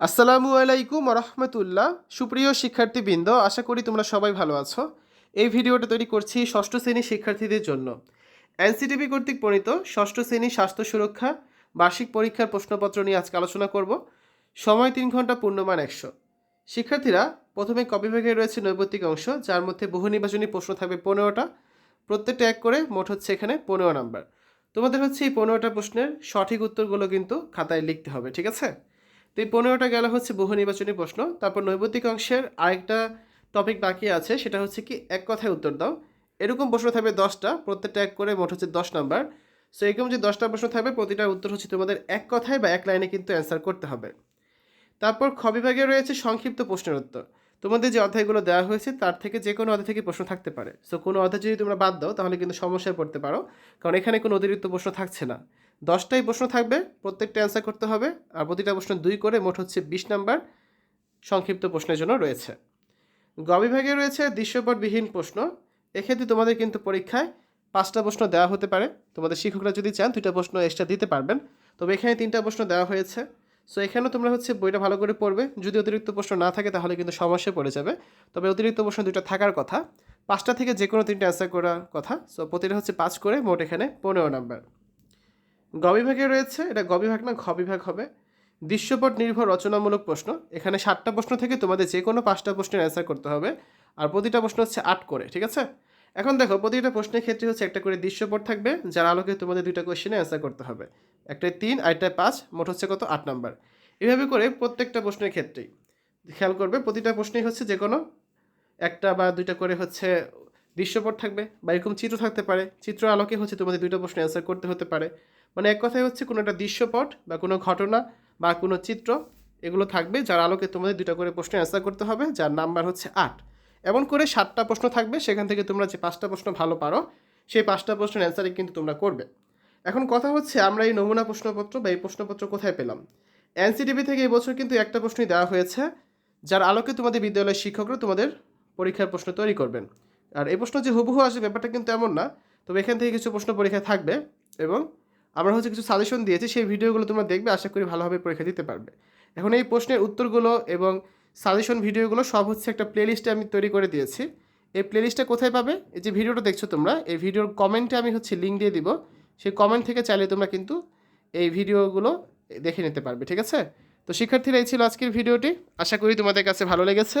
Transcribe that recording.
আসসালামু আলাইকুম রহমতুল্লাহ। সুপ্রিয় শিক্ষার্থীবৃন্দ, আশা করি তোমরা সবাই ভালো আছো। এই ভিডিওটা তৈরি করছি ষষ্ঠ শ্রেণির শিক্ষার্থীদের জন্য। এনসিটিভি কর্তৃক প্রণীত ষষ্ঠ শ্রেণির স্বাস্থ্য সুরক্ষা, বার্ষিক পরীক্ষার প্রশ্নপত্র নিয়ে আজকে আলোচনা করব। সময় তিন ঘণ্টা পূর্ণমান একশো। শিক্ষার্থীরা প্রথমে কবিভাগে রয়েছে নৈবত্তিক অংশ, যার মধ্যে বহু নির্বাচনী প্রশ্ন থাকবে পনেরোটা। প্রত্যেকটা এক করে মোট হচ্ছে এখানে পনেরো নাম্বার। তোমাদের হচ্ছে এই পনেরোটা প্রশ্নের সঠিক উত্তরগুলো কিন্তু খাতায় লিখতে হবে, ঠিক আছে? তো এই পনেরোটা গেল হচ্ছে বহু নির্বাচনী প্রশ্ন। তারপর নৈবতিক অংশের আরেকটা টপিক বাকি আছে, সেটা হচ্ছে কি এক কথায় উত্তর দাও। এরকম প্রশ্ন থাকবে দশটা, প্রত্যেকটা এক করে মোট হচ্ছে দশ নাম্বার। সো এরকম যে দশটা প্রশ্ন থাকবে, প্রতিটার উত্তর হচ্ছে তোমাদের এক কথায় বা এক লাইনে কিন্তু অ্যান্সার করতে হবে। তারপর খ বিভাগে রয়েছে সংক্ষিপ্ত প্রশ্নের উত্তর। তোমাদের যে অধ্যায়গুলো দেওয়া হয়েছে, তার থেকে যে কোনো অধ্যায় থেকে প্রশ্ন থাকতে পারে। সো কোনো অধ্যায় যদি তোমরা বাদ দাও, তাহলে কিন্তু সমস্যায় পড়তে পারো। কারণ এখানে কোনো অতিরিক্ত প্রশ্ন থাকছে না। দশটাই প্রশ্ন থাকবে, প্রত্যেকটা অ্যান্সার করতে হবে, আর প্রতিটা প্রশ্ন দুই করে মোট হচ্ছে বিশ নাম্বার সংক্ষিপ্ত প্রশ্নের জন্য রয়েছে। গ বিভাগে রয়েছে দৃশ্যপটবিহীন প্রশ্ন। এক্ষেত্রে তোমাদের কিন্তু পরীক্ষায় পাঁচটা প্রশ্ন দেওয়া হতে পারে। তোমাদের শিক্ষকরা যদি চান, দুইটা প্রশ্ন এক্সট্রা দিতে পারবেন। তবে এখানে তিনটা প্রশ্ন দেওয়া হয়েছে। সো এখানেও তোমরা হচ্ছে বইটা ভালো করে পড়বে। যদি অতিরিক্ত প্রশ্ন না থাকে, তাহলে কিন্তু সমস্যায় পড়ে যাবে। তবে অতিরিক্ত প্রশ্ন দুইটা থাকার কথা। পাঁচটা থেকে যে কোনো তিনটা অ্যান্সার করার কথা। সো প্রতিটা হচ্ছে পাঁচ করে মোট এখানে পনেরো নাম্বার গ বিভাগে রয়েছে, এটা গবিভাগ না ঘ বিভাগ হবে। দৃশ্যপট নির্ভর রচনামূলক প্রশ্ন। এখানে সাতটা প্রশ্ন থেকে তোমাদের যে কোনো পাঁচটা প্রশ্নের অ্যান্সার করতে হবে। আর প্রতিটা প্রশ্ন হচ্ছে আট করে, ঠিক আছে? এখন দেখো, প্রতিটা প্রশ্নের ক্ষেত্রে হচ্ছে একটা করে দৃশ্যপট থাকবে, যার আলোকে তোমাদের দুইটা কোয়েশ্চেনে অ্যান্সার করতে হবে। একটায় তিন আরেকটায় পাঁচ, মোট হচ্ছে কত? আট নাম্বার এভাবে করে প্রত্যেকটা প্রশ্নের ক্ষেত্রেই। খেয়াল করবে, প্রতিটা প্রশ্নেই হচ্ছে যে কোনো একটা বা দুইটা করে হচ্ছে দৃশ্যপট থাকবে বা এরকম চিত্র থাকতে পারে চিত্র আলোকে হচ্ছে তোমাদের দুইটা প্রশ্ন অ্যান্সার করতে হতে পারে। মানে এক কথায় হচ্ছে কোনো একটা দৃশ্যপট বা কোনো ঘটনা বা কোনো চিত্র, এগুলো থাকবে যার আলোকে তোমাদের দুইটা করে প্রশ্ন অ্যান্সার করতে হবে, যার নাম্বার হচ্ছে আট। এমন করে সাতটা প্রশ্ন থাকবে, সেখান থেকে তোমরা যে পাঁচটা প্রশ্ন ভালো পারো, সেই পাঁচটা প্রশ্নের অ্যান্সারই কিন্তু তোমরা করবে। এখন কথা হচ্ছে আমরা এই নমুনা প্রশ্নপত্র বা এই প্রশ্নপত্র কোথায় পেলাম? এনসিটিভি থেকে এই বছর কিন্তু একটা প্রশ্নই দেওয়া হয়েছে, যার আলোকে তোমাদের বিদ্যালয়ের শিক্ষকরা তোমাদের পরীক্ষার প্রশ্ন তৈরি করবেন। আর এই প্রশ্ন যে হুবহু আসবে ব্যাপারটা কিন্তু এমন না, তবে এখান থেকে কিছু প্রশ্ন পরীক্ষায় থাকবে এবং আমরা হচ্ছে কিছু সাজেশন দিয়েছি, সেই ভিডিওগুলো তোমরা দেখবে, আশা করি ভালোভাবে পরীক্ষা দিতে পারবে। এখন এই প্রশ্নের উত্তরগুলো এবং সাজেশন ভিডিওগুলো সব হচ্ছে একটা প্লেলিস্টে আমি তৈরি করে দিয়েছি। এই প্লেলিস্টটা কোথায় পাবে? এই যে ভিডিওটা দেখছ তোমরা, এই ভিডিওর কমেন্টে আমি হচ্ছে লিঙ্ক দিয়ে দিব, সেই কমেন্ট থেকে চাইলে তোমরা কিন্তু এই ভিডিওগুলো দেখে নিতে পারবে, ঠিক আছে? তো শিক্ষার্থীরা, এই ছিল আজকের ভিডিওটি। আশা করি তোমাদের কাছে ভালো লেগেছে।